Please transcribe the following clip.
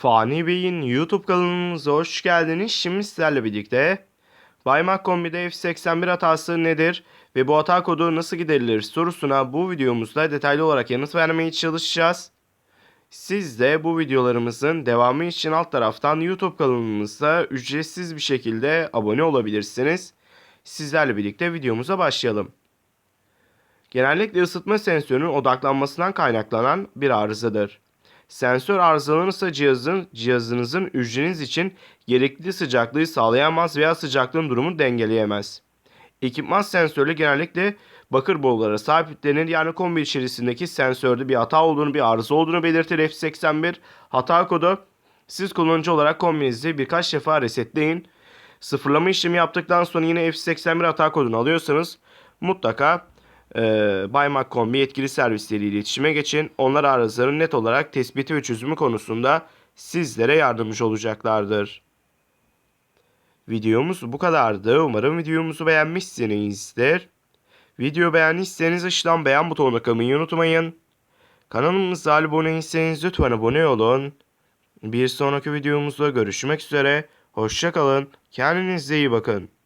Fani Bey'in YouTube kanalımıza hoş geldiniz. Şimdi sizlerle birlikte Baymak Kombi'de F81 hatası nedir ve bu hata kodu nasıl giderilir sorusuna bu videomuzda detaylı olarak yanıt vermeye çalışacağız. Siz de bu videolarımızın devamı için alt taraftan YouTube kanalımıza ücretsiz bir şekilde abone olabilirsiniz. Sizlerle birlikte videomuza başlayalım. Genellikle ısıtma sensörünün odaklanmasından kaynaklanan bir arızadır. Sensör arızalanırsa cihazın, cihazınızın hücreniz için gerekli sıcaklığı sağlayamaz veya sıcaklığın durumunu dengeleyemez. Ekipman sensörü genellikle bakır borulara sahiplenir. Yani kombi içerisindeki sensörde bir hata olduğunu, bir arıza olduğunu belirtir F81. Hata kodu siz kullanıcı olarak kombinizi birkaç defa resetleyin. Sıfırlama işlemi yaptıktan sonra yine F81 hata kodunu alıyorsanız mutlaka e, Baymak Kombi yetkili servisleriyle iletişime geçin. Onlar arızaların net olarak tespiti ve çözümü konusunda sizlere yardımcı olacaklardır. Videomuz bu kadardı. Umarım videomuzu beğenmişsinizdir. Video beğendiyseniz aşağıdan beğen butonuna kılmayı unutmayın. Kanalımıza abone değilseniz lütfen abone olun. Bir sonraki videomuzda görüşmek üzere. Hoşçakalın. Kendinize iyi bakın.